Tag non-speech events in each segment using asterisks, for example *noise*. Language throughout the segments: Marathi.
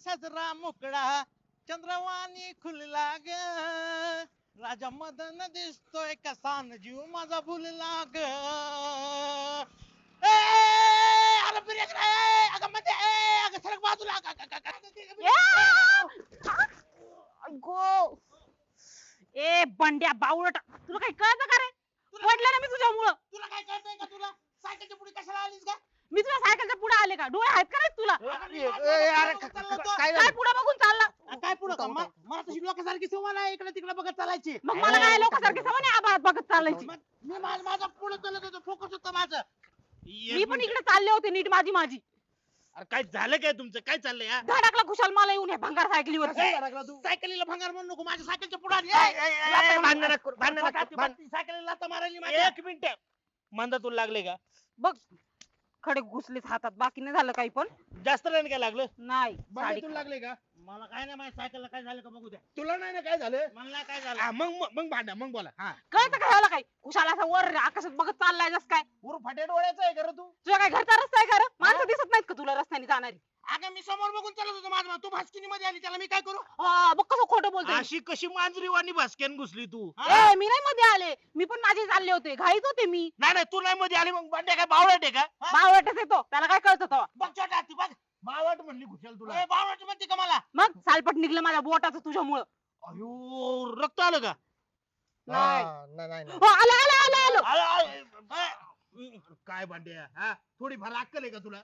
साजरा मोकळा चंद्रवाणी खुलला ग राजा मदन दिसतोय कसा न जीव माझा भुलला ग ए, अरे ब्रेक रे अगं मध्ये ए, अगं सरक बाजूला अगं, अगं, अगं, अगं, अगं. गो ए बंड्या बावळट तुला काही कळतं का रे? पडलं ना मी तुझ्यामुळं. तुला काय कळतंय का तुला? सायकलच्या पुढे कशाला आलीस का मी तुला सायकलच्या पुढे आले का? डोळे आहेत का नाही तुला. काय पुढे बघून चालला? काय पुढं का मा- मला तशी लोकांसारखी सवय नाही इकडे तिकडे बघत चालायची. मग मला काय लोकांसारखी सवय नाही आबाळात बघत चालायची? मग मी माझ- माझा पुढे चालत होतो फोकस होतं माझं. मी पण इकडे चालले होते नीट माझी माझी. अरे काय झालं काय तुमचं? काय चाललंय हा? धडाकला खुशाल मला येऊन हे भंगार सायकलीवर. सायकलीला भंगार म्हणू नको माझ्या सायकलच्या पुढे ए, भांडण नको करू, भांडण नको भांडण- सायकलीला लाथा मारायली माझ्या एक मिनिट. मांदा तुला लागले का? बघ. खडे घुसलेच हातात बाकी नाही झालं काही पण. जास्त नाही काय लागलं? नाही बंड्या, साडी तुला लागले का? मला काय नाही माझ्या सायकलला काय झालं का बघू द्या. तुला नाही ना काय झालं? मला काय झालं. हा, मग मग- मग भांडा मग बोला. हा. कळतं का ह्याला काही? खुशाल असा वर आकाशात बघत चाललाय जस काय. वर फाट्या डोळ्याचं आहे का रे तू. तुझ्या काय घरचा रस्ता आहे का रे? माणसं दिसत नाहीत का तुला रस्त्याने जाणारी? समोर बघून चालत होतो माझं तू भास्किनी मध्ये आली त्याला मी काय करू? हा, बघ कसं खोटं बोलतोय. अशी कशी मांजरी वाणी भासक्यान घुसली तू? ए मी नाही मध्ये आले. मी पण माझे चालले होते. घाईत होते मी. नाही नाही तू नाही मध्ये आली मग भांड्या काय बावळट आहे का? बावटच येतो. त्याला काय कळतं तेव्हा? बघ छोटा ती बघ. बावट म्हणली घुसेल तुला. ए, बावळट म्हणते का मला? मग? सालपट निघलं माझ्या बोटाचं तुझ्यामुळं. अयो रक्त आलं का? नाही. हा, नाही नाही नाही. हो आलं आलं आलं आलं. काय भांड्या? हा? थोडी फार अक्कल आहे का तुला?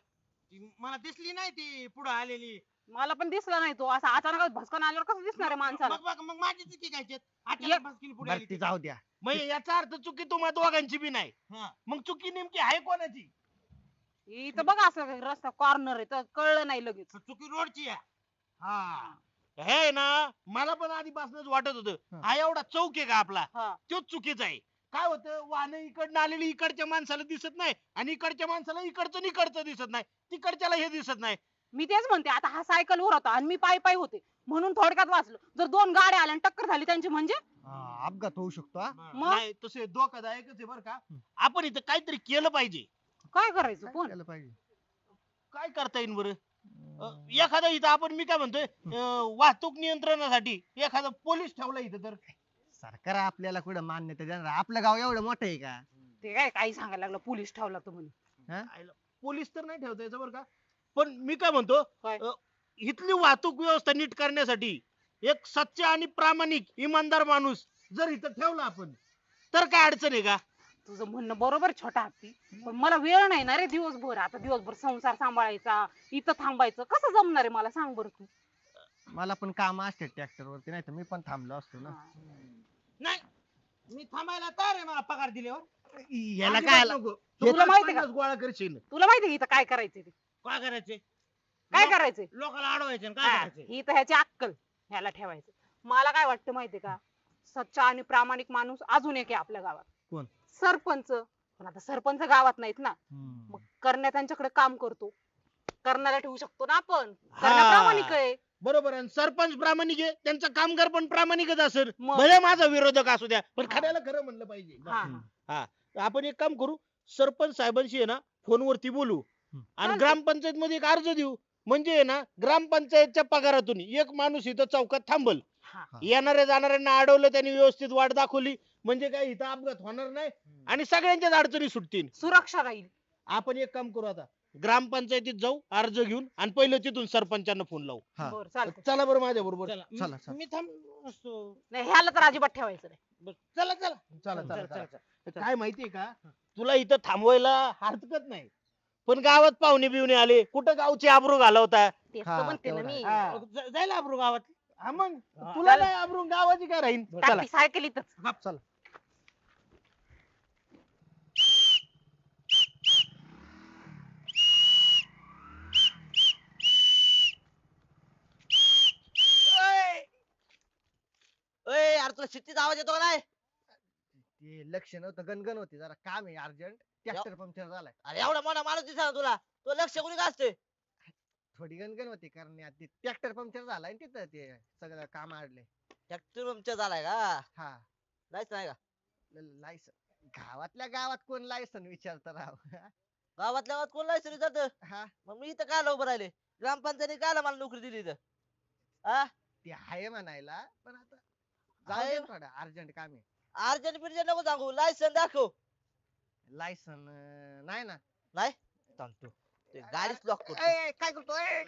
ती मला दिसली नाही ती पुढे आलेली. मला पण दिसला नाही तो. असा अचानक भस्कन आल्यावर कसं दिसणार आहे माणसाला? मग बघ मग माझी चुकी काय त्यात? ये- अचानक भास्किनी पुढे बरं आली ती ती. जाऊ द्या. मग याचा अर्थ चुकी तुम्हा दोघांची बी नाही. हा. मग चुकी नेमकी आहे कोणाची? इथं बघा असं रस्ता कॉर्नर आहे तर कळलं नाही लगेच. चुकी रोडची आहे. हा. हे ना मला पण आधीपासूनच वाटत होतं. हा. हा एवढा चौक आहे का आपला? हा. तोच चुकीचा आहे. काय होतं? वाहन इकडनं आलेली इकडच्या माणसाला दिसत नाही आणि इकडच्या माणसाला इकडचं इकडचं दिसत नाही. तिकडच्याला हे दिसत नाही. मी तेच म्हणते आता हा सायकल वर होता आणि मी पायी पायी होते. म्हणून थोडक्यात वाचलो. जर दोन गाड्या आल्या आणि टक्कर झाली त्यांची म्हणजे? हा, अपघात होऊ शकतो हा. मग? नाही तसे धोकादायकच आहे बरं का. आपण इथं काहीतरी केलं पाहिजे. काय करायचं? काय पण केलं पाहिजे? काय करता येईल बरं? अं. एखादा इथं आपण मी काय म्हणतोय अं, वाहतूक नियंत्रणासाठी एखादा पोलीस ठेवला इथं तर. सरकार आपल्याला कुठं मान्यता देणार? आपलं गाव एवढं मोठं आहे का? ते काय काही सांगायला लागलं पोलीस ठेवला तो म्हणे आयला, पोलीस तर नाही ठेवता याचं बरं का? पण मी काय म्हणतो काय? अं, इथली वाहतूक व्यवस्था नीट करण्यासाठी एक सच्चा आणि प्रामाणिक इमानदार माणूस जर इथं ठेवला आपण तर काय अडचण आहे का? तुझं म्हणणं बरोबर छोटा हत्ती. पण मला वेळ नाही ना रे दिवसभर. आता दिवसभर संसार सांभाळायचा इथं थांबायचं. कसं जमणार आहे मला? सांग बरं तू. मला पण काम असते ट्रॅक्टर वरती नाही तर मी पण थांबलो असतो ना. मी थांबायला तयार आहे मला पगार दिल्यावर. याला काय आला? हे तुला तर माहिती का? पन्नास गोळा करशील. तुला माहिती आहे इथं काय करायचंय ते? काय करायचे काय लोक- करायचंय? लोकांना अडवायचे आणि काय हा, करायचे ही तर ह्याची अक्कल. ह्याला ठेवायचं. मला काय वाटतं माहितीये का? सच्चा आणि प्रामाणिक माणूस अजून एक आहे आपल्या गावात. कोण? सरपंच. पण आता सरपंच गावात नाहीत ना. मग करण्या त्यांच्याकडे काम करतो. करण्याला ठेवू शकतो ना आपण. हा. प्रामाणिक आहे. बरोबर आहे. सरपंच प्रामाणिक आहे त्यांचा कामगार पण प्रामाणिकच असेल. मग? भले माझा विरोधक असू द्या पण हा. खऱ्याला खरं म्हणलं पाहिजे. हा. आपण एक काम करू सरपंच साहेबांशी आहे ना फोनवरती बोलू. हम्म. आणि चालतंय. ग्रामपंचायत मध्ये एक अर्ज देऊ. म्हणजे आहे ना ग्रामपंचायतच्या पगारातून एक माणूस इथं चौकात थांबल. हा. येणाऱ्या जाणाऱ्यांना अडवलं त्यांनी व्यवस्थित वाट दाखवली. म्हणजे काय इथं अपघात होणार नाही. आणि सगळ्यांच्याच अडचणी सुटतील. सुरक्षा राहील. आपण एक काम करू आता. ग्रामपंचायतीत जाऊ अर्ज घेऊन आणि पहिलं तिथून सरपंचांना फोन लावू. हा. बर चालतंय. चला बरं माझ्या बरोबर. चला चला, मी- चला. मी थांब असतो नाही ह्याला तर अजिबात ठेवायचं नाही. बरं, चला चला. चला चला, चला चला, चला. काय माहितीये का? तुला इथं थांबवायला हरकत नाही. पण गावात पाहुणे बिवणे आले. कुठं गावची आबरू घालवता? तेच हा, तर म्हणते ना तेवढं मी हा. ज- जायला अब्रू गावात? हा मग. तुला नाही आबरू गावाची काय राहील चला. सायकल इथंच चला. तुला शिट्टीचा आवाज येतो का नाही? ते लक्ष नव्हतं गणगण होती जरा काम आहे अर्जंट. ट्रॅक्टर पंक्चर झालाय. अरे एवढा मोठा माणूस दिसा तुला. तो लक्ष कोणी का असते थोडी गणगण होती कारण ते ट्रॅक्टर पंक्चर झालाय ना तिथं ते सगळं काम आडले ट्रॅक्टर पंक्चर झालाय का? हा. जायचं नाही का? लायसन गावातल्या गावात कोण लायसन विचारत राव? गावातल्या गावात कोण लायसन जात हा. मग मी इथं काय उभं राहिले? ग्रामपंचायतीने काय मला नोकरी दिली इथं? हा ते आहे म्हणायला पण आता? जाऊ दे थोडं अर्जंट काम आहे. अर्जंट बिर्जंट नको सांगू लायसन दाखव. लायसन नाही ना. नाही? सांगतो ते गाडीच लॉक करतो. ए, काय करतोय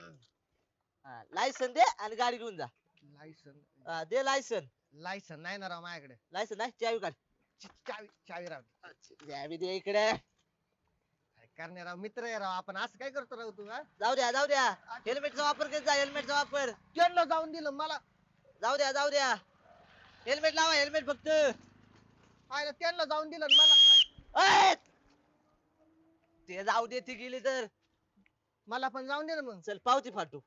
लायसन दे आणि गाडी घेऊन जा. लायसन हा, दे लायसन लायसन नाही ना राव माझ्याकडे. लायसन नाही? चावी काढ. ची- चावी चावी राव चावी दे इकडे. काय करणे राव? मित्र आहे राव आपण असं काय करतो राव तू हा? जाऊ द्या जाऊ द्या. हेल्मेटचा वापर करत जा हेल्मेटचा वापर. त्यांना जाऊन दिलं मला. जाऊ द्या जाऊ द्या. हेल्मेट लावा हेल्मेट फक्त. आयला त्यांना जाऊन दिलं आणि मला. अय! ते जाऊ दे ती गेली तर. मला पण जाऊन दे ना मग. चल पावती फाटू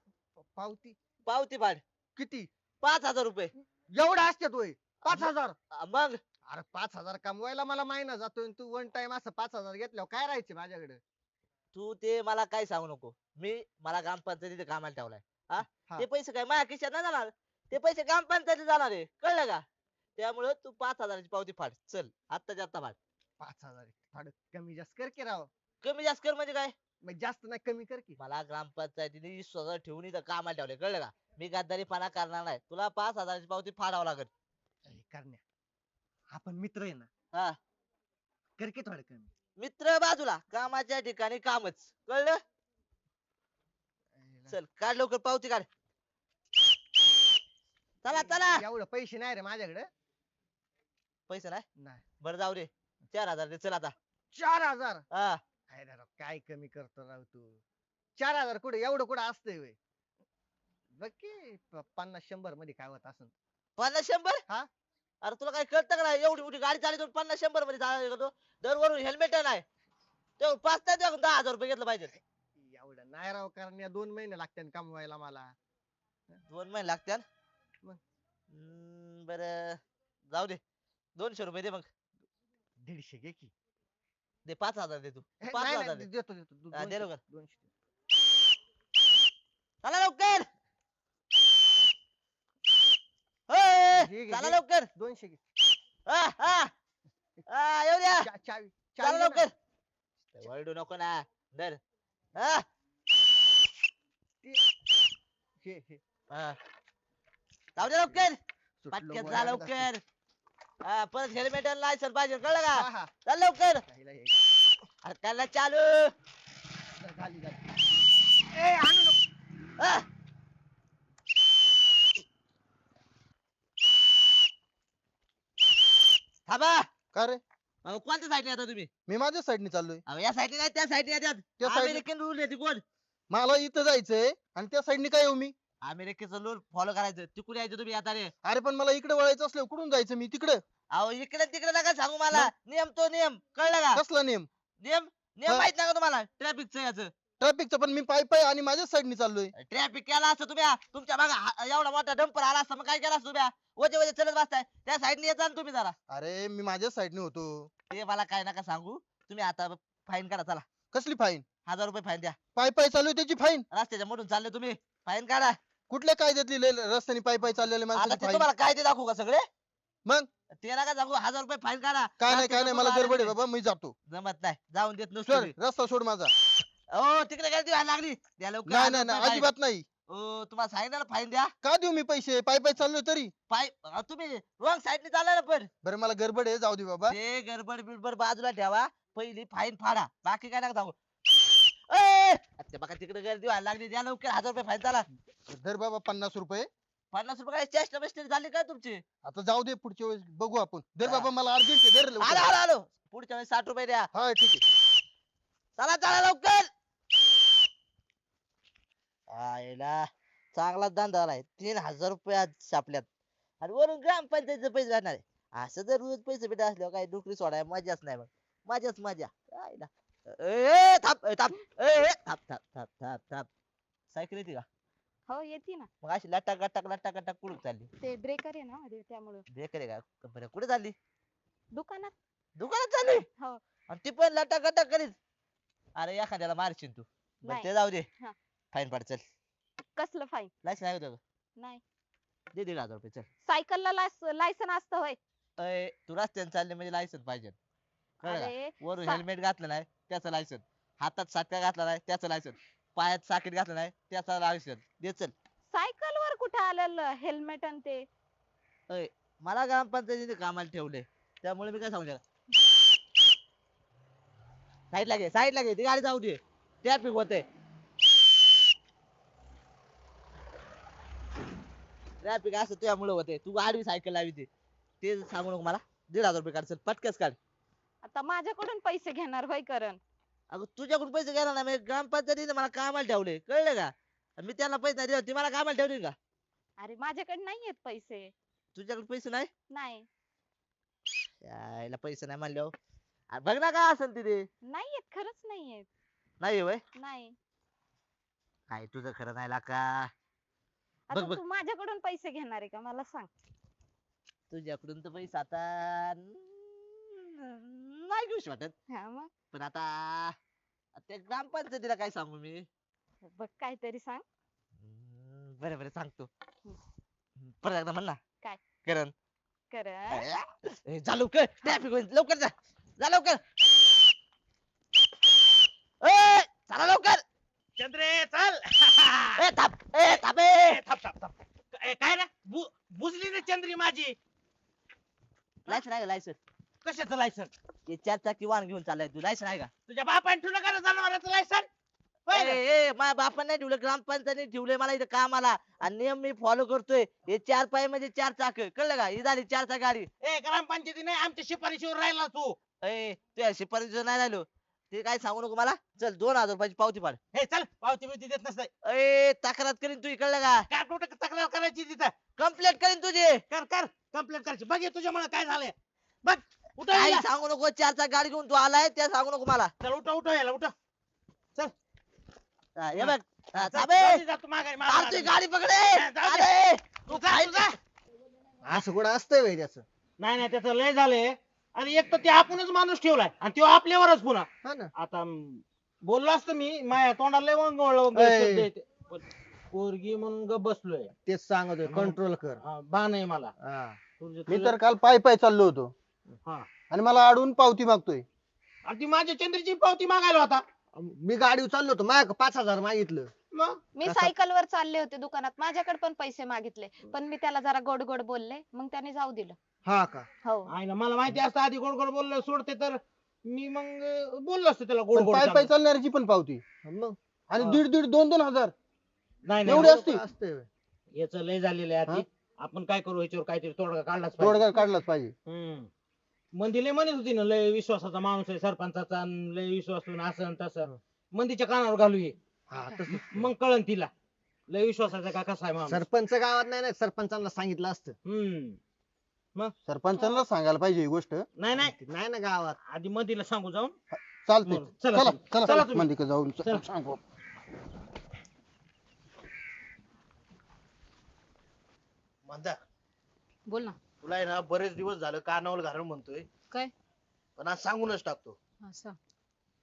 पावती? पावती फाट किती? पाच हजार रुपये. एवढा असते तोय पाच हजार. अ, मग? अरे पाच हजार कमवायला मला महिना जातोय आणि तू वन टाइम असं पाच हजार घेतल्यावर काय राहायचे माझ्याकडे? तू ते मला काय सांगू नको. मी मला ग्रामपंचायतीत कामाला ठेवलाय. हा? हा. ते पैसे काय? माझ्या खिशात नाही जाणार? ते पैसे ग्रामपंचायतीत जाणार आहे. कळलं का? त्यामुळे तू पाच हजाराची पावती फाड. चल आत्ताच्या आत्ता फाड. पाच हजार कमी जास्त कर की राव. कमी जास्त कर म्हणजे काय? मग जास्त नाही कमी कर की. मला ग्रामपंचायतीने विश्वासात ठेवून इथं कामाला ठेवले कळलं का? मी गद्दारीपणा करणार नाही. तुला पाच हजाराची पावती फाडावं लागेल. अरे करण्या. आपण मित्र आहे ना? हा. कर की थोडं कमी. मित्र बाजूला. कामाच्या ठिकाणी कामच. कळलं. चल काढ लवकर. पावती काढ. चला चला. एवढं पैसे नाही रे माझ्याकडे. पैसे नाही? नाही. बरं जाऊ दे. चार हजार दे चल आता. चार हजार? हा. राव काय कमी करतो राव तू? चार हजार कुठे? एवढं कुठं असतंय व्हय बघ की प- पन्नास शंभरमध्ये काय होत असं पन्नास शंभर? हा? अरे तुला काय कळतं का नाही? एवढी मोठी गाडी चालवतो पन्नास शंभरमध्ये चालवतो का तू दरवरून हेल्मेट नाही. ते पाच तास दहा हजार रुपये घेतलं पाहिजे. एवढं नाही राव कारण या दोन महिने लागतात कमवायला मला. दोन महिने लागत्याल? बर. जाऊ दे. दोनशे रुपये दे मग. दीडशे घे की. दे पाच हजार दे तू. पाच नाही, हजार नाही, दे. देतो देतो. दो- हा, दे दोनशे- लवकर. दोनशे चला लवकर. होय, घे, घे, चला घे. लवकर. दोनशे घे. येऊ द्या. चा- चावी चला चावी दे ना. लवकर. वरडू नको ना. धर. हा. जाऊ दे लवकर. पटकन जा. लवकर. हा परत हेल्मेट आणि लायसन पाहिजे कळलं हा, का? हा. चल लवकर. हे. अरे त्याला चालू. हा. थांबा. का रे? अहो, कोणत्या साईडने आता तुम्ही? मी माझ्या साईडने चाललोय. अहो, या साईडने नाही त्या साईडने येतात. त्या side ने- अमेरिकन रूल आहे ती कोण? मला इथं जायचंय आणि त्या साईडने काय येऊ मी? अमेरिकेचं रूल फॉलो करायचं. तिकडे यायचं तुम्ही आता रे. अरे पण मला इकडे वळायचं असलं कुठून जायचं मी? तिकडे. अहो इकडे तिकडे नका सांगू मला. नियम तो नियम कळलं का? कसला नेम? नियम नियम हा. माहीत नाही का तुम्हाला. ट्रॅफिकचं याचं. ट्रॅफिकचं पण मी पाय पाय आणि माझ्याच साईडने चाललोय. ट्रॅफिक केला असतं तुम्ही तुमच्या मागे एवढा मोठा डंपर आला असता मग काय केलं असतं तुम्ही वजे वजे चलत बसताय. त्या साईडने येता ना तुम्ही जरा. अरे मी माझ्याच साईडने होतो. ते मला काय नका सांगू. तुम्ही आता फाईन करा चला. कसली फाईन हजार रुपये फाईन द्या. पाय पाय चालू त्याची फाईन रस्त्याच्या मधून चालले तुम्ही. फाईन काढा. कुठल्या कायद्यातली लय- रस्त्याने पाय पाय चाललेले आता ते फाईन तुम्हाला काय ते दाखवू का सगळे? मग? ते नका सांगू हजार रुपये फाईन काढा. काय नाही काय नाही मला गडबड आहे बाबा मी जातो. जमत नाही जाऊन देत सर नसतो रस्ता सोड माझा. हो तिकडे गर्दी व्हायला लागली. द्या लवकर नाही हजार नाही नाही रुपये fine. अजिबात नाही. ओ तुम्हाला सांगितलं ना फाईन द्या. का देऊ मी पैसे? पाय पाय चाललोय तरी. पाय अहो, तुम्ही रॉंग साईडने चालला ना पण. बरं मला गडबड आहे जाऊ दे बाबा. ते गडबड बिडबड बाजूला ठेवा. पहिली फाईन फाडा. बाकी काय नका सांगू. ए! ते बघा तिकडे गर्दी व्हायला लागली द्या लवकर हजार रुपये फाईन झाला धर बाबा पन्नास रुपये. पन्नास रुपये काय चेस्ट बेस्ट झाली काय तुमची? आता जाऊ दे पुढच्या वेळेस बघू आपण. धर हा. बाबा मला अर्जंट आहे धर आलो लवकर. आलो आलो पुढच्या वेळेस साठ रुपये द्या. हा ठीक आहे. चला चला लवकर. आयला चांगला धंदा आहे तीन हजार रुपये आज छापल्यात आणि वरून ग्रामपंचायतीचे पैसे राहणार आहे. असं जर रोज पैसे भेटत असल्यावर काही नोकरी सोडाय मजाच नाही मग मजाच मजा. आयला. ए थांब ए, थांब ए ए, थांब थांब थांब थांब थांब. सायकल येते का? हो येते ना. मग अशी लटाक लटाक लटाक लटाक कुठं चालली. ते ब्रेकर आहे ना मध्ये त्यामुळं. बेकर आहे का? बरं कुठे चालली? दुकानात. दुकानात चालली? हो. आणि ती पण लटाक लटाक करीत. अरे एखाद्याला मारशील तू. बरं नाही. ते जाऊ दे. हा. फाईन पाड चल. कसलं फाईन लायसन आहे का तुझं? नाही. दे दीड हजार रुपये चल. सायकलला लायसन असतं होय. अय तू रस्त्याने चालले म्हणजे लायसन पाहिजे. कळलं वरून सा- हेल्मेट घातलं नाही त्याचं लायसन हातात साटका घातला नाही त्याचं लायसन पायात साकीट घातलं नाही त्याचा लायसन दे चल. सायकल वर कुठे आलेलं हेल्मेट आणि ते? अय, मला ग्रामपंचायतीने कामाला ठेवले. त्यामुळे मी काय सांगू शकत? साईड लागे साईड लागे ती गाडी जाऊ दे. ट्रॅफिक होते ट्रॅफिक असं तुझ्यामुळे होते तू गाडी सायकल लावी ते ते सांगू नको मला. दीड हजार रुपये काढ चल. पटकस काढ. आता माझ्याकडून पैसे घेणार होय करण. अगं तुझ्याकडून पैसे घ्यायला ना मी ग्रामपंचायतीने मला कामाला ठेवले कळलं का? आणि मी त्यांना पैसे नाही दिले ती मला कामाला ठेवली का? अरे माझ्याकडे नाहीयेत पैसे. तुझ्याकडे पैसे नाही? नाही. यायला पैसे नाही म्हणल्यावर अरे बघ ना काय असेल तिथे. नाहीयेत खरंच नाहीयेत. नाही वय नाही. काय तुझं खरं नाही ला का आता बघ. तू माझ्याकडून पैसे घेणार आहे का? मला सांग. तुझ्याकडून तर पैसा आता नाही घेऊशी वाटत हा मग? पण आता त्या ग्रामपंचायतीला काय सांगू मी? बघ काहीतरी सांग. हम्म, बरं बरं सांगतो. परत एकदा म्हण ना. काय? करण. करण? ए, जा लवकर. ट्रॅफिक होईल. लवकर जा. जा लवकर. ए चला लवकर. चंद्रे चल. *laughs* ए थांब. ए थांब ए. ए, थांब थांब थांब. ए, काय ना बुजली ना चंद्री माझी. लायसन आहे लायसन कशाचं लायसन हे चार चाकी वाहन घेऊन चाललाय तू? लायसन आहे का? तुझ्या बापाने ठेवलं का रे जनावरांचं लायसन होय ए ना? ए माझ्या बापाने नाही ठेवलं ग्रामपंचायतीने ठेवलंय मला इथं कामाला. आणि नियम मी फॉलो करतोय. हे चार पाय म्हणजे चार चाक. कळलं का? ही झाली चार चाक गाडी. ए ग्रामपंचायतीने आमच्या शिफारशीवर राहिला तू. ए तुझ्या शिपारी नाही राहिलो. ते काय सांगू नको मला? चल दोन हजार रुपयाची पावती पाड. हे चल पावती बिवती देत नसते ए तक्रार करीन तू कळलं का? काय कुठं तक्रार करायची तिथं? कंप्लेंट करीन तुझी. कर कर. कंप्लेंट करायची. बघ हे तुझ्यामुळे काय झालंय. बघ. काही याला. सांगू नको चार चाक गाडी घेऊन तू आलाय ते सांगू नको मला चल उठव याला उठव हा, हे बघ हा, चल, थांब जा तू माघारी, माघारी. गाडी पकडे हा, जाऊ दे. अरे तू जा, तू जा. असं कुठं असतंय व्हय त्याचं नाही नाही त्याचं लय झालंय आणि एक तर ते आपणच माणूस ठेवलाय आणि तो आपल्यावरच पुन्हा हा ना आता म, बोललो असतो मी माझ्या तोंडाला लय वंग वंग ऐ. शब्द येते. पण पोरगी म्हणून ग बसलोय तेच सांगतोय मग. कंट्रोल कर हा, बाण आहे मला हा. तुझं- मी तुझं- तर काल पाय पाय चाललो होतो हा. आणि मला अडवून पावती मागतोय. आणि ती माझ्या चंद्रीची पावती मागायला होता. मी गाडीवर चाललो होतो. माझ्या पाच हजार मागितलं मग? मी कसा- सायकल वर चालले होते दुकानात. माझ्याकडे पण पैसे मागितले. पण मी त्याला जरा गोड गोड बोलले. मग त्याने जाऊ दिलं. हा का? हो. आहे ना मला माहिती असतं आधी गोड गोड बोललं सोडते तर मी मग अं, बोललो असतो त्याला गोड पण गोड पाय पाय चालू. चालणाऱ्याची पण पावती. मग? आणि हा. दीड दीड दोन दोन हजार. नाही एवढी नाही असती. याचं लय झालेलं आहे आधी? आपण काय करू ह्याच्यावर काहीतरी तोडगा काढलाच पाहिजे. तोडगा काढलाच पाहिजे. हम्म. मंदी लय म्हणत होती ना लय विश्वासाचा माणूस आहे सरपंचाचा अन लय विश्वास असं आणि तसं. मंदीच्या कानावर घालू ये. हा तसं. मग कळन तिला. लय विश्वासाचा का कसा आहे माणूस? सरपंच गावात नाही ना सरपंचांना सांगितलं असतं. हम्म. सरपंचांना सांगायला पाहिजे ही गोष्ट. नाही नाही. नाही ना गावात. आधी मंदीला सांगू जाऊन. चालते मग चला चला तुम्ही. चला चला तुम्ही. मंदिर जाऊन चला. सांगू. म्हणता बोल ना. तुला आहे ना बरेच दिवस झालं कानावर घालून म्हणतोय. काय? पण आज सांगूनच टाकतो. असं?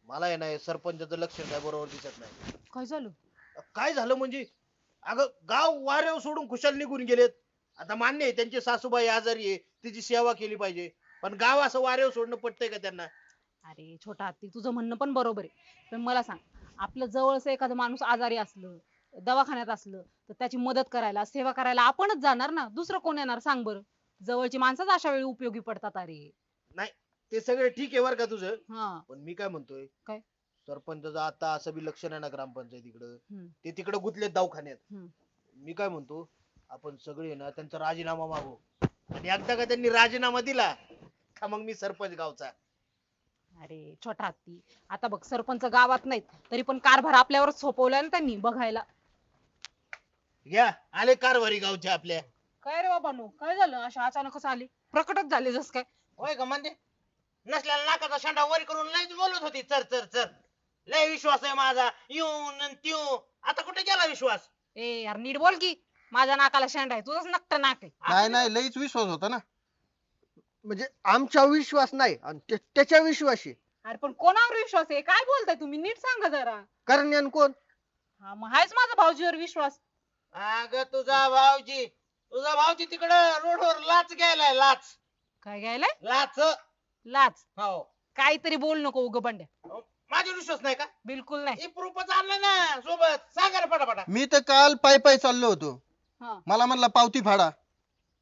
मला आहे ना हे सरपंचाचं लक्षण काय बरोबर दिसत नाही. काय झालं? काय झालं म्हणजे? अगं गाव वाऱ्यावर सोडून खुशाल निघून गेलेत. आता मान्य आहे त्यांची सासूबाई आजारी आहे तिची सेवा केली पाहिजे. पण गाव असं वाऱ्यावर सोडणं पटतंय का त्यांना? अरे छोटा हत्ती तुझं म्हणणं पण बरोबर आहे. पण मला सांग आपलं जवळचं एखादं माणूस आजारी असलं दवाखान्यात असलं तर त्याची मदत करायला सेवा करायला आपणच जाणार ना? दुसरं कोण येणार? सांग बरं. जवळची माणसंच अशा वेळी उपयोगी पडतात अरे. ते सगळे ठीक आहे बरं का तुझं. हा. पण मी काय म्हणतोय काय? सरपंचाचं आता असं बी लक्ष नाही ना ग्रामपंचायतीकडं हम्म. ते तिकडे गुतलेत दवाखान्यात. हम्म. मी काय म्हणतो आपण सगळे ना त्यांचा राजीनामा मागू. आणि एकदा का त्यांनी राजीनामा दिला का मग मी सरपंच गावचा. अरे छोटा हत्ती. आता बघ सरपंच गावात नाहीत तरी पण कारभार आपल्यावर सोपवलाय ना त्यांनी बघायला. घ्या आले कारभारी गावचे आपल्या. काय रे बाबा नो? काय झालं? अशा अचानकच आली. प्रकटच झाले जस काय. होय का म्हणजे नसल्याला नाकाचा शेंडा वर करून लयच बोलत होती. चर चर चर. लय विश्वास आहे माझा. येऊन अन त्यों आता कुठे गेला विश्वास? ए यार नीट बोल की. माझ्या नाकाला शेंड आहे. तुझंच नक्ट नाक आहे. नाही नाही लईच विश्वास होता ना. म्हणजे आमचा विश्वास नाही आणि त्या- त्याच्या विश्वाशी. अरे पण कोणावर विश्वास आहे? काय बोलताय तुम्ही? नीट सांगा जरा. करण्यान कोण? हा मग आहेच माझा भाऊजीवर विश्वास. अग तुझा भाऊजी. तुझा भाऊजी तिकडं रोडवर लाच घ्यायलाय लाच. काय घ्यायलाय? लाच. लाच. हो. काहीतरी बोल नको उग बंड्या. माझ्यावर विश्वास नाही का? बिलकुल नाही. हे प्रूफच आणलं ना सोबत. सांगा ना पटापटा. मी तर काल पायी पायी चाललो होतो. हा. मला म्हणला पावती फाडा.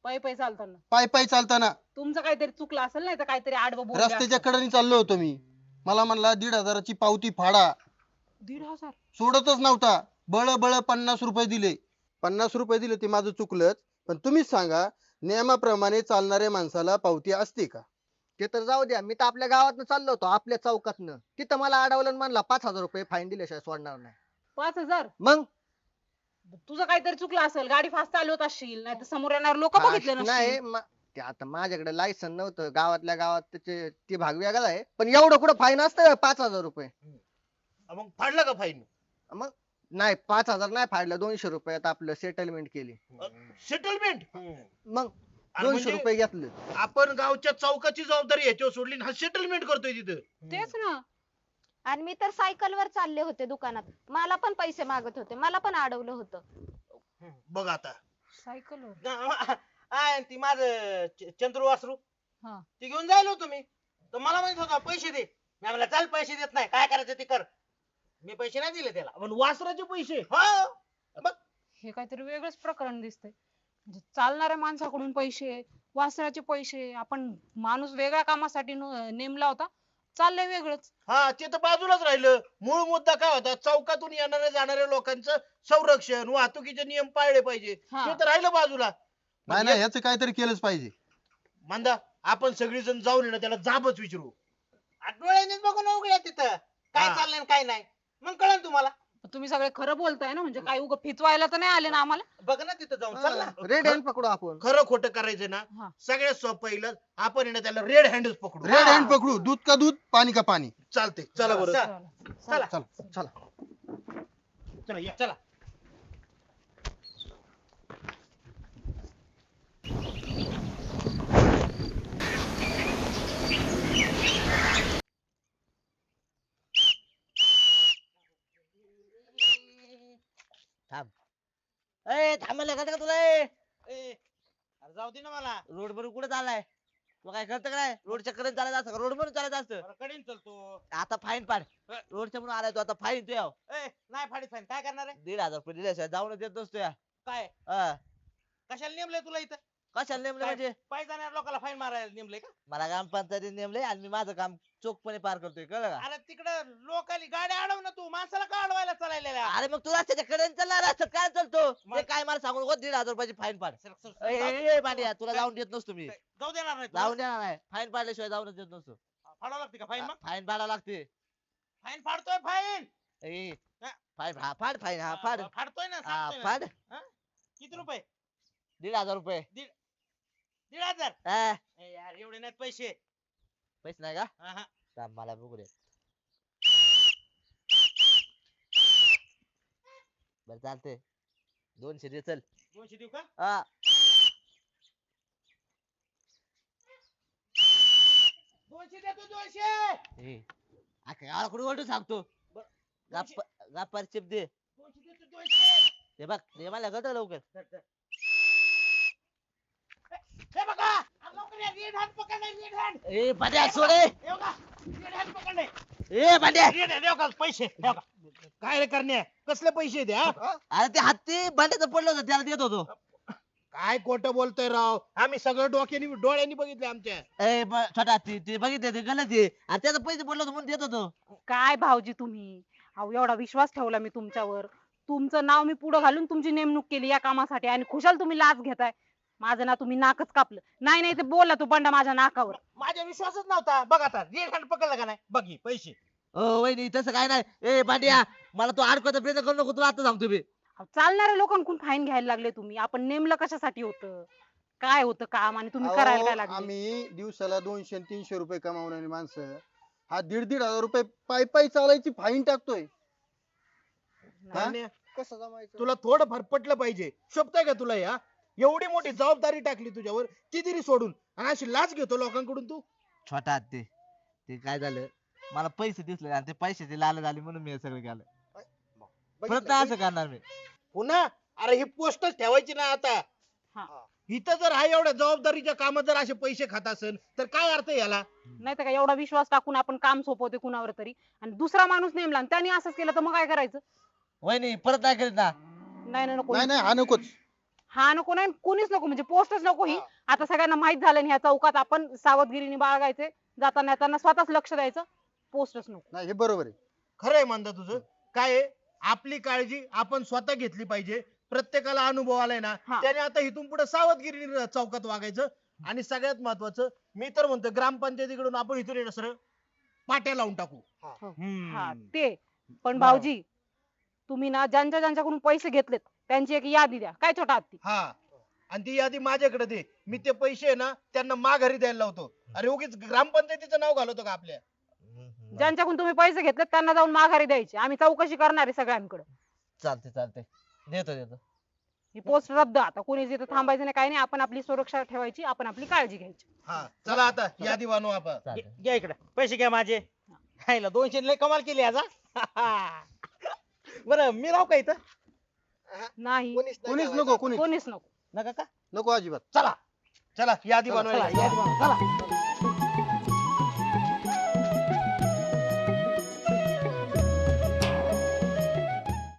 पायी पायी चालताना. पायी पायी चालताना. तुमचं काहीतरी चुकलं असेल नाही तर काहीतरी आडवं बोलले रस्त्याच्या. कडेने चाललो होतो मी. मला म्हणला दीड हजाराची पावती फाडा. दीड हजार? सोडतच नव्हता. बळ बळ पन्नास रुपये दिले. पन्नास रुपये दिले ते माझं चुकलंच. पण तुम्हीच सांगा नियमाप्रमाणे चालणाऱ्या माणसाला पावती असते का? ते तर जाऊ द्या. मी तर आपल्या गावातनं चाललो होतो आपल्या चौकातनं. तिथं मला अडवलं आणि म्हणला पाच हजार रुपये फाईन दिल्याशिवाय सोडणार नाही. पाच हजार? मग? तुझं काहीतरी चुकलं असेल गाडी फास्ट चालवत असशील नाही तर समोर येणार लोक बघितले नाही नसतील मा- ते आता माझ्याकडे लायसन नव्हतं गावातल्या गावात त्याचे ते भाग वेगळा आहे. पण एवढं कुठं फाईन असतं पाच हजार रुपये. मग फाडलं का फाईन मग? नाही पाच हजार नाही फाडलं दोनशे रुपयात आपलं सेटलमेंट केली. सेटलमेंट मग दोनशे रुपये घेतलं. आपण गावच्या चौकाची जबाबदारी याच्यावर सोडली आणि हा सेटलमेंट करतोय तिथं. तेच ना. आणि मी तर सायकल वर चालले होते दुकानात. मला पण पैसे मागत होते. मला पण अडवलं होतं. बघ आता. सायकल आहे ती माझ चंद्रू वासरू. हा. ती घेऊन जायला होतो मी. तर मला म्हणत होता पैसे दे. मी म्हणलं चल पैसे देत नाही. काय करायचं ते कर. मी पैसे नाही दिले त्याला पण वासराचे पैसे. हो. हे काहीतरी वेगळंच प्रकरण दिसतंय. म्हणजे चालणाऱ्या माणसाकडून पैसे वासराचे पैसे आपण माणूस वेगळ्या कामासाठी न- नेमला होता चाललंय वेगळंच. हा ते तर बाजूलाच राहिलं. मूळ मुद्दा काय होता? चौकातून येणाऱ्या जाणाऱ्या लोकांचं संरक्षण वाहतुकीचे नियम पाळले पाहिजे. हा. ते तर राहिलं बाजूला. नाही नाही ह्याचं काहीतरी केलंच पाहिजे. मांदा आपण सगळेजण जाऊन येणं त्याला जाबच विचारू. आ, डोळ्यानेच बघून उघड्या तिथं. काय हा. चाललंय आणि काय नाही. मग कळलं तुम्हाला. तुम्ही सगळे खरं बोलताय ना म्हणजे काही उग फिचवायला तर नाही आले ना आम्हाला. बघ ना तिथं जाऊन चल ना. रेड हँड पकडू आपण. खरं खोटं करायचं ना. सगळ्यात सोपं पहिलं आपण आहे ना त्याला रेड हँडच पकडू. रेड हँड पकडू दूध का दूध पाणी का पाणी. चालते चला बरं. चल. चला. चला चला. चला या चला. ए थांबायला का तुला? ए? ए, अरे जाऊ दे ना मला. रोड वर कुठे चाललाय? तू काय करत काय रोडच्या कडे चालायचं असतं रोड वर चालायचं असतं. बरं, कडेन चलतो आता फाईन पाड. रोडच्या म्हणून आलाय तू आता फाईन तू याव. ए नाही फाडीत फाईन काय करणार आहे? दीड हजार रुपये दिल्याशिवाय जाऊन देत नसतो या. काय? हा. कशाला नेमलंय तुला इथं? कशाला नेमलं? म्हणजे? जाणाऱ्या लोकांना फाईन मारायला नेमलंय का? मला ग्रामपंचायतीत नेमले आणि मी माझं काम चोखपणे पार करतोय कळलं का? अरे तिकडं लोकाली गाड्या अडव ना तू माणसाला का अडवायला चालायला अरे मग तू रस्त्याच्या कडे चालला रस्त्यात काय चालतो? मग? ते काय मला सांगू नको दीड हजार रुपयाची फाईन पाड. सर, सर, ए, सर, ए, ए, भांड्या तुला जाऊन देत नसतो मी. जाऊ देणार नाही जाऊन देणार नाही. फाईन पाडल्याशिवाय जाऊनच देत नसतो. फाडावं लागते का फाईन मग? फाईन पाडावं लागते. फाईन फाडतोय फाईन ए हा. फाईन हा फाड फाईन हा फाड. फाडतोय ना हा सांगतोय ना. फाड. किती रुपये? दीड हजार रुपये. दीड हजार. हा, ए यार एवढे नाहीत पैसे. पैसे नाही का? हा, हा. थांब, मला बघू दे. बर चालते दोनशे दे चल. दोनशे देऊ का? हा. दोनशे देतो दोनशे. ए अख्ख्या गावाला कुठे ओरडून सांगतो? बरं, गप्प चिप दे. दोनशे देतो दोनशे. हे बघ दे मला गट लवकर? धर, धर. हे बघा ए सोडे. का? ए का? पैसे. का? काय रे करण्या कसले पैसे द्या अरे ते हत्ती भांड्याचं पडलं होतं त्याला देत होतो. काय खोटं बोलतोय राव? आम्ही सगळं डोक्यानी डोळ्यांनी बघितले आमच्या. ए ब- छोटा हत्ती ते बघितले ते गलत आहे. आणि त्याचं पैसे पडलं होतं म्हणून देत होतो. काय भाऊजी तुम्ही? अहो एवढा विश्वास ठेवला मी तुमच्यावर. तुमचं नाव मी पुढे घालून तुमची नेमणूक केली या कामासाठी आणि खुशाल तुम्ही लाच घेताय. माझं ना तुम्ही नाकच कापलं. नाही नाही ते बोलला तू बंडा माझ्या नाकावर. माझ्या विश्वासच नव्हता. बघ आता रेड हँड पकडला का नाही? बघ ही पैसे. ओ वहिनी तसं काय नाही. ए भांड्या मला तू अडकवायचा प्रयत्न करू नको तुला आता सांगतो मी. अहो, चालणाऱ्या लोकांकडून फाईन घ्यायला लागले तुम्ही. आपण नेमलं कशासाठी होतं? काय होतं काम आणि तुम्ही करायला काय अहो, लागले? आम्ही दिवसाला दोनशे आणि तीनशे रुपये कमावणारी माणसं. हा दीड दीड हजार रुपये पायी पायी चालायची फाईन टाकतोय. हा? करण्या, कसं जमायचं? तुला थोडं फार पटलं पाहिजे. शोभताय का तुला या एवढी मोठी जबाबदारी टाकली तुझ्यावर ती तरी सोडून. आणि अशी लाच घेतो लोकांकडून तू. छोटा हत्ती ते. काय झालं? मला पैसे दिसले आणि ते पैशाची लालच आली म्हणून मी हे सगळं केलं. परत? नाही असं करणार मी. पुन्हा? अरे ही पोस्टच ठेवायची ना आता. इथं जर हा एवढ्या जबाबदारीच्या कामात जर असे पैसे खात असेल तर काय अर्थ आहे याला? नाही तर काय एवढा विश्वास टाकून आपण काम सोपवते कुणावर तरी. आणि दुसरा माणूस नेमला आणि त्याने असंच केलं तर मग काय करायचं? वहिनी परत नाही करीत ना. नाही नाही नको. नाही नाही हा नकोच. हा नको नाही कोणीच नको म्हणजे पोस्टच नको ही. आता सगळ्यांना माहीत झालं आणि ह्या चौकात आपण सावधगिरीने बाळगायचे. जाताना येताना स्वतःच लक्ष द्यायचं. पोस्टच नको. नाही हे बरोबर आहे. खरं आहे म्हणता तुझं. काय आहे? आपली काळजी आपण स्वतः घेतली पाहिजे. प्रत्येकाला अनुभव आलाय ना हा. त्याने आता इथून पुढे सावधगिरी चौकात वागायचं. आणि सगळ्यात महत्वाचं मी तर म्हणतो ग्रामपंचायतीकडून आपण इथून येणं सरळ पाट्या लावून टाकू. हम्म. हा ते. पण बरं. भाऊजी तुम्ही ना ज्यांच्या ज्यांच्याकडून पैसे घेतलेत त्यांची एक यादी द्या. काय छोटा हत्ती? हा. आणि ती यादी माझ्याकडे दे. मी ते पैसे आहे ना त्यांना माघारी द्यायला लावतो. अरे उगीच ग्रामपंचायतीचं नाव घालवतो का आपल्या? ज्यांच्याकडून तुम्ही पैसे घेतलेत त्यांना जाऊन माघारी द्यायचे. आम्ही चौकशी करणार आहे सगळ्यांकडे. चालते चालते देतो देतो. ही पोस्ट रद्द आता. कोणी तिथे थांबायचं नाही काही नाही. आपण आपली सुरक्षा ठेवायची आपण आपली काळजी घ्यायची. हा. चला आता यादी बनवू आपण. चालते घे- घ्या इकडे. पैसे घ्या माझे. खायला दोनशे लय कमाल केली आज हा. बरं मी राहू का इथं? नाही. कोणीच नाही कोणीच ठेवायचं. नको कोणीच. कोणीच नको. नका का? नको अजिबात. चला. चला यादी बनवायला चला, या, चला.